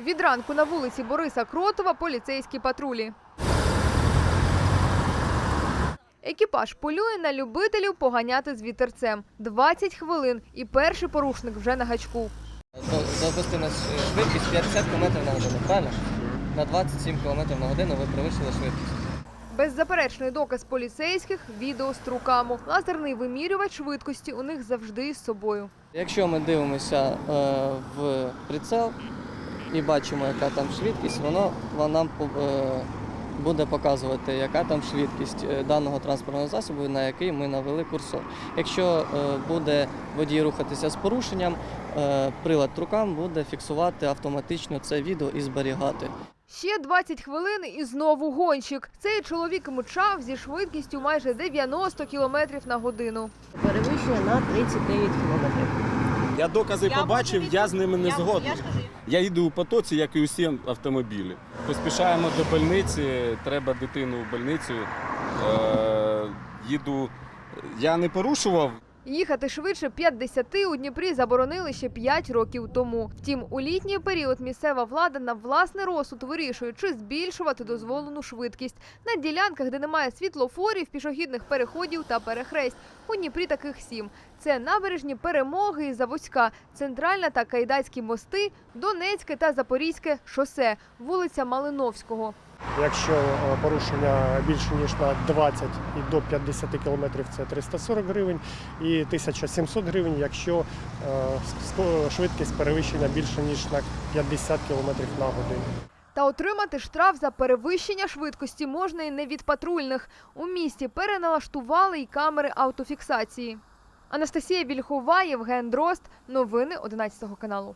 Від ранку на вулиці Бориса Кротова поліцейські патрулі. Екіпаж полює на любителів поганяти з вітерцем. 20 хвилин і перший порушник вже на гачку. До- Допустима ш- швидкість 50 км на годину, правильно? На 27 км на годину ви перевищили швидкість. Беззаперечний доказ поліцейських відео з трукаму. Лазерний вимірювач швидкості у них завжди з собою. Якщо ми дивимося е, в прицел і бачимо, яка там швидкість, воно, воно нам е, буде показувати, яка там швидкість е, даного транспортного засобу, на який ми навели курсор. Якщо е, буде водій рухатися з порушенням, прилад трукам буде фіксувати автоматично це відео і зберігати. Ще 20 хвилин і знову гонщик. Цей чоловік мчав зі швидкістю майже 90 км на годину. Перевищення на 39 кілометрів. Я докази Я побачив, я з ними не Я- згодний. Я ж кажу, Я їду у потоці, як і усі автомобілі. Поспішаємо до больниці, треба дитину в больницю. Е, їду. Я не порушував, Їхати швидше 50 у Дніпрі заборонили ще 5 років тому. Втім, у літній період місцева влада на власний розсуд вирішує, чи збільшувати дозволену швидкість на ділянках, де немає світлофорів, пішохідних переходів та перехресть. У Дніпрі таких сім. Це набережні Перемоги і Заводська, Центральна та Кайдацькі мости, Донецьке та Запорізьке шосе, вулиця Малиновського. Якщо е, порушення більше ніж на 20 і до 50 кілометрів це 340 гривень і 1700 гривень, якщо е, швидкість перевищення більше ніж на 50 кілометрів на годину. Та отримати штраф за перевищення швидкості можна і не від патрульних. У місті переналаштували й камери автофіксації. Анастасія Вільхова, Євген Дрозд. Новини 11 каналу.